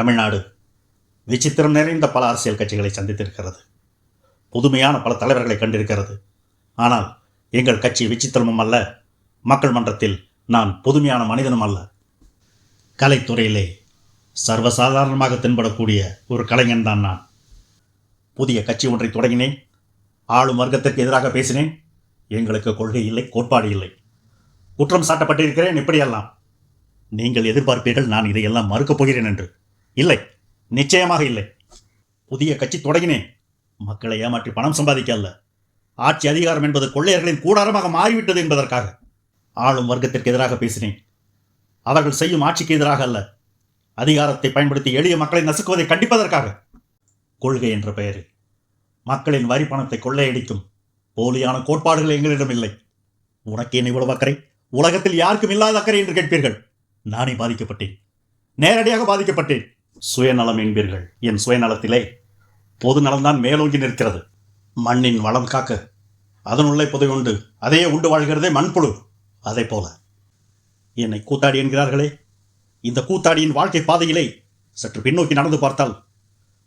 தமிழ்நாடு விசித்திரம் நிறைந்த பல அரசியல் கட்சிகளை சந்தித்திருக்கிறது. புதுமையான பல தலைவர்களை கண்டிருக்கிறது. ஆனால் எங்கள் கட்சி விசித்திரமும் அல்ல மக்கள் மன்றத்தில் நான் புதுமையான மனிதனும் அல்ல. கலைத்துறையிலே சர்வசாதாரணமாக தென்படக்கூடிய ஒரு கலைஞன் தான் நான். புதிய கட்சி ஒன்றை தொடங்கினேன். ஆளும் வர்க்கத்திற்கு எதிராக பேசினேன். எங்களுக்கு கொள்கை இல்லை கோட்பாடு இல்லை. குற்றம் சாட்டப்பட்டிருக்கிறேன் இப்படியெல்லாம். நீங்கள் எதிர்பார்ப்பீர்கள் நான் இதையெல்லாம் மறுக்கப் போகிறேன் என்று. இல்லை. நிச்சயமாக இல்லை. புதிய கட்சி தொடங்கினேன் மக்களை ஏமாற்றி பணம் சம்பாதிக்க அல்ல ஆட்சி அதிகாரம் என்பது கொள்ளையர்களின் கூடாரமாக மாறிவிட்டது என்பதற்காக ஆளும் வர்க்கத்திற்கு எதிராக பேசினேன். அவர்கள் செய்யும் ஆட்சிக்கு எதிராக அல்ல. அதிகாரத்தை பயன்படுத்தி எளிய மக்களை நசுக்குவதை கண்டிப்பதற்காக. கொள்கை என்ற பெயரில். மக்களின் வரி பணத்தை கொள்ளையடிக்கும் போலியான கோட்பாடுகள் எங்களிடம் இல்லை. உனக்கு என்ன இவ்வளவு அக்கறை? உலகத்தில் யாருக்கும் இல்லாத அக்கறை என்று கேட்பீர்கள். நானே பாதிக்கப்பட்டேன். நேரடியாக பாதிக்கப்பட்டேன். சுயநலம் என்பீர்கள். என் சுயநலத்திலே பொது நலம்தான் மேலோங்கி நிற்கிறது. மண்ணின் வளம் காக்க அதனுள்ளே புதை உண்டு. அதையே உண்டு வாழ்கிறதே மண்புழு. அதை போல என்னை கூத்தாடி என்கிறார்களே இந்த கூத்தாடியின் வாழ்க்கை பாதையிலே சற்று பின்னோக்கி நடந்து பார்த்தால்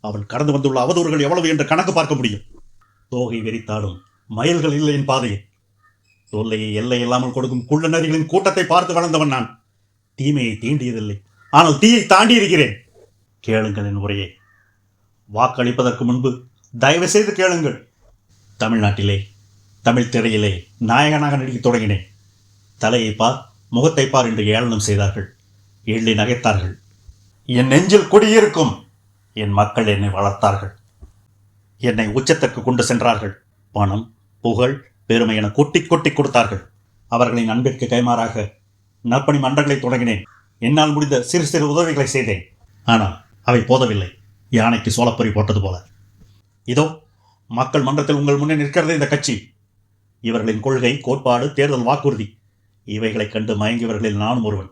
அவன் கடந்து வந்துள்ள அவதூறுகள் எவ்வளவு என்று கணக்கு பார்க்க முடியும். தோகை வெறித்தாடும் மயில்கள் இல்லை என் பாதையில். தொல்லையை எல்லை இல்லாமல் கொடுக்கும் குள்ள நரிகளின் கூட்டத்தை பார்த்து வளர்ந்தவன் நான். தீமையை தீண்டியதில்லை. ஆனால் தீயை தாண்டி இருக்கிறேன் கேளுங்கள் என் உரையை. வாக்களிப்பதற்கு முன்பு தயவு செய்து கேளுங்கள். தமிழ்நாட்டிலே தமிழ் திரையிலே நாயகனாக நடிக்கத் தொடங்கினேன். தலையை பார் முகத்தை பார் என்று ஏளனம் செய்தார்கள். எள்ளி நகைத்தார்கள். என் நெஞ்சில் குடியிருக்கும் என் மக்கள் என்னை வளர்த்தார்கள். என்னை உச்சத்திற்கு கொண்டு சென்றார்கள். பணம் புகழ் பெருமை என கொட்டி கொட்டி கொடுத்தார்கள். அவர்களின் அன்பிற்கு கைமாறாக நற்பணி மன்றங்களை தொடங்கினேன். என்னால் முடிந்த சிறு சிறு உதவிகளை செய்தேன். ஆனால் அவை போதவில்லை. யானைக்கு சோளப்பொறி போட்டது போல. இதோ மக்கள் மன்றத்தில் உங்கள் முன்னே நிற்கிறது இந்த கட்சி. இவர்களின் கொள்கை கோட்பாடு தேர்தல் வாக்குறுதி. இவைகளைக் கண்டு மயங்கியவர்களில் நானும் ஒருவன்.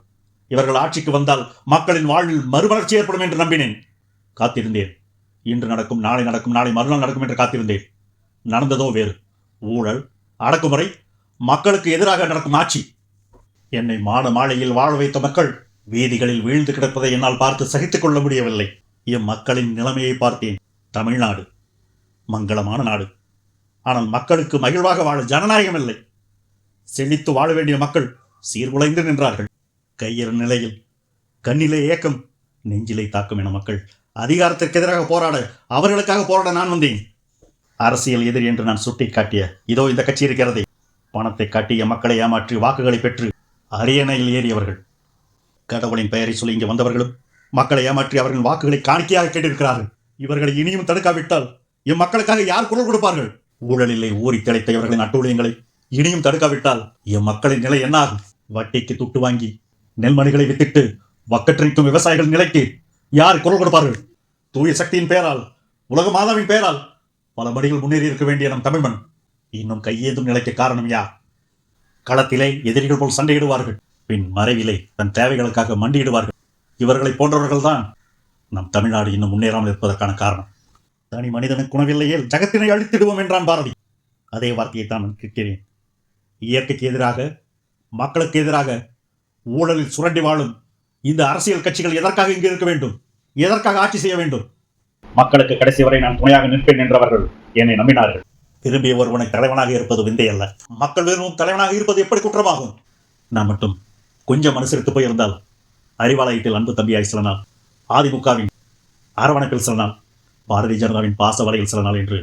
இவர்கள் ஆட்சிக்கு வந்தால் மக்களின் வாழ்வில் மறுமலர்ச்சி ஏற்படும் என்று நம்பினேன். காத்திருந்தேன். இன்று நடக்கும் நாளை நடக்கும் நாளை மறுநாள் நடக்கும் என்று காத்திருந்தேன். நடந்ததோ வேறு. ஊழல் அடக்குமுறை மக்களுக்கு எதிராக நடக்கும் ஆட்சி. என்னை மாட மாளிகையில் வாழ வைத்த மக்கள் வீதிகளில் வீழ்ந்து கிடப்பதை என்னால் பார்த்து சகித்துக் கொள்ள முடியவில்லை. எம் மக்களின் நிலைமையை பார்த்தேன். தமிழ்நாடு. மங்களமான நாடு. ஆனால் மக்களுக்கு மகிழ்வாக வாழ ஜனநாயகம் இல்லை. செழித்து வாழ வேண்டிய மக்கள் சீர்குலைந்து நின்றார்கள். கையிற நிலையில் கண்ணிலே ஏக்கம் நெஞ்சிலை தாக்கும் என மக்கள் அதிகாரத்திற்கு எதிராக போராட அவர்களுக்காக போராட நான் வந்தேன். அரசியல் எதிரி என்று நான் சுட்டிக் காட்டிய இதோ இந்த கட்சி இருக்கிறதே. பணத்தை காட்டிய மக்களை ஏமாற்றி வாக்குகளை பெற்று அரியணையில் ஏறியவர்கள். கடவுளின் பெயரை சொல்லி இங்கே வந்தவர்களும் மக்களை ஏமாற்றி அவர்களின் வாக்குகளை காணிக்கையாக கேட்டிருக்கிறார்கள். இவர்களை இனியும் தடுக்காவிட்டால் எம் மக்களுக்காக யார் குரல் கொடுப்பார்கள்? ஊழலிலே ஊறி திளைத்த இவர்களின் அட்டூழியங்களை இனியும் தடுக்காவிட்டால் எம் மக்களின் நிலை என்ன ஆகும் வட்டிக்கு துட்டு வாங்கி நெல்மணிகளை வித்திட்டு வக்கற்றணிக்கும் விவசாயிகள் நிலைக்கு யார் குரல் கொடுப்பார்கள்? தூய சக்தியின் பெயரால் உலக மாதாவின் பெயரால் பல படிகள் முன்னேறி இருக்க வேண்டிய நம் தமிழ்மன். இன்னும் கையேந்தும் நிலைக்கு காரணம் யார்? களத்திலே எதிரிகள் போல் சண்டையிடுவார்கள். பின் மறைவிலே தன் தேவைகளுக்காக மண்டியிடுவார்கள். இவர்களை போன்றவர்கள்தான் நம் தமிழ்நாடு இன்னும் முன்னேறாமல் இருப்பதற்கான காரணம். தனி மனிதனுக்கு உணவில்லையேல் ஜகத்தினை அழித்திடுவோம் என்றான் பாரதி. அதே வார்த்தையை தான் நான் கேட்கிறேன். இயற்கைக்கு எதிராக மக்களுக்கு எதிராக ஊழலில் சுரண்டி வாழும் இந்த அரசியல் கட்சிகள் எதற்காக இங்கு இருக்க வேண்டும்? எதற்காக ஆட்சி செய்ய வேண்டும்? மக்களுக்கு கடைசி வரை நான் துணையாக நிற்பேன் என்றவர்கள் என்னை நம்பினார்கள். திரும்பிய ஒருவனை தலைவனாக இருப்பது விந்தை அல்ல மக்கள் விரும்பும் தலைவனாக இருப்பது எப்படி குற்றமாகும்? நான் மட்டும் கொஞ்சம் மனுஷருக்கு போயிருந்தால் அறிவாலயத்தில் அன்பு தம்பியாய் சில நாள் அதிமுகவின் அரவணைப்பில் சில நாள் பாரதிய ஜனதாவின் பாச வலையில் சில நாள் என்று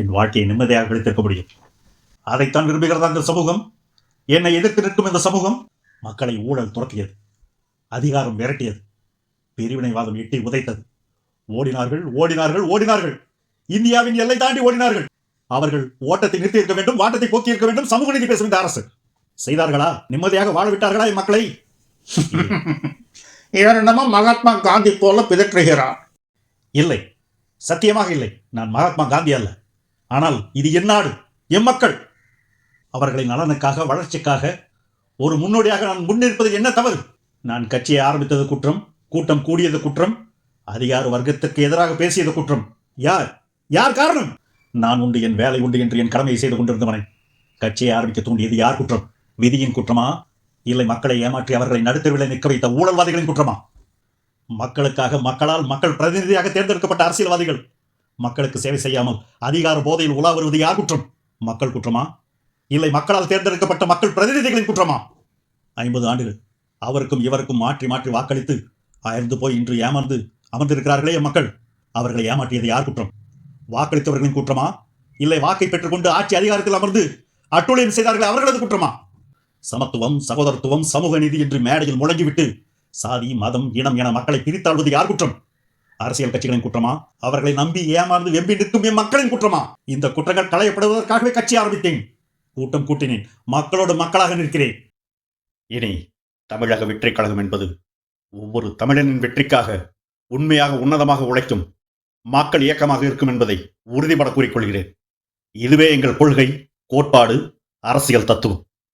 என் வாழ்க்கையை நிம்மதியாக கழித்திருக்க முடியும். அதைத்தான் விரும்புகிறதா இந்த சமூகம். என்னை எதிர்த்து நிற்கும் இந்த சமூகம் மக்களை ஊழல் துரத்தியது அதிகாரம் விரட்டியது பிரிவினைவாதம் எட்டி உதைத்தது. ஓடினார்கள் ஓடினார்கள் ஓடினார்கள். இந்தியாவின் எல்லை தாண்டி ஓடினார்கள். அவர்கள் ஓட்டத்தை நிறுத்தி இருக்க வேண்டும் வாட்டத்தை போக்கியிருக்க வேண்டும் சமூக நீதி பேசும் இந்த அரசு. செய்தார்களா? நிம்மதியாக வாழ விட்டார்களா மக்களை? இவர் என்னமோ மகாத்மா காந்தி போல பிதற்றுகிறார். இல்லை. சத்தியமாக இல்லை. நான் மகாத்மா காந்தி அல்ல. ஆனால் இது என் நாடு என் மக்கள். அவர்களின் நலனுக்காக வளர்ச்சிக்காக ஒரு முன்னோடியாக நான் முன்னிற்பது என்ன தவறு? நான் கட்சியை ஆரம்பித்தது குற்றம் கூட்டம் கூடியது குற்றம் அதிகார வர்க்கத்திற்கு எதிராக பேசியது குற்றம். யார்? யார் காரணம்? நான் உண்டு என் வேலை உண்டு என்று என் கடமையை செய்து கொண்டிருந்தவனை. கட்சியை ஆரம்பிக்க தூண்டியது யார் குற்றம்? விதியின் குற்றமா? இல்லை மக்களை ஏமாற்றி அவர்களை நடுத்தருவிலை நிற்க வைத்த ஊழல்வாதிகளின் குற்றமா? மக்களுக்காக மக்களால் மக்கள் பிரதிநிதியாக தேர்ந்தெடுக்கப்பட்ட அரசியல்வாதிகள் மக்களுக்கு சேவை செய்யாமல் அதிகார போதையில் உலா வருவது யார் குற்றம்? மக்கள் குற்றமா? இல்லை மக்களால் தேர்ந்தெடுக்கப்பட்ட மக்கள் பிரதிநிதிகளின் குற்றமா? ஐம்பது ஆண்டுகள் அவருக்கும் இவருக்கும் மாற்றி மாற்றி வாக்களித்து அயர்ந்து போய் இன்று ஏமாந்து அமர்ந்திருக்கிறார்களே மக்கள். அவர்களை ஏமாற்றியது யார் குற்றம்? வாக்களித்தவர்களின் குற்றமா? இல்லை வாக்கை பெற்றுக்கொண்டு ஆட்சி அதிகாரத்தில் அமர்ந்து அட்டுழியம் செய்தார்கள் அவர்களது குற்றமா? சமத்துவம் சகோதரத்துவம் சமூக நீதி என்று மேடையில் முழங்கிவிட்டு சாதி மதம் இனம் என மக்களை பிரித்தாழ்வது யார் குற்றம்? அரசியல் கட்சிகளின் குற்றமா? அவர்களை நம்பி ஏமாந்து வெம்பி நிற்கும் என் மக்களின் குற்றமா? இந்த குற்றங்கள் களையப்படுவதற்காகவே கட்சி ஆரம்பித்தேன். கூட்டம் கூட்டினேன். மக்களோடு மக்களாக நிற்கிறேன். இனி தமிழக வெற்றிக் கழகம் என்பது ஒவ்வொரு தமிழனின் வெற்றிக்காக உண்மையாக உன்னதமாக உழைக்கும் மக்கள் இயக்கமாக இருக்கும் என்பதை உறுதிபட கூறிக்கொள்கிறேன். இதுவே எங்கள் கொள்கை கோட்பாடு அரசியல் தத்துவம்.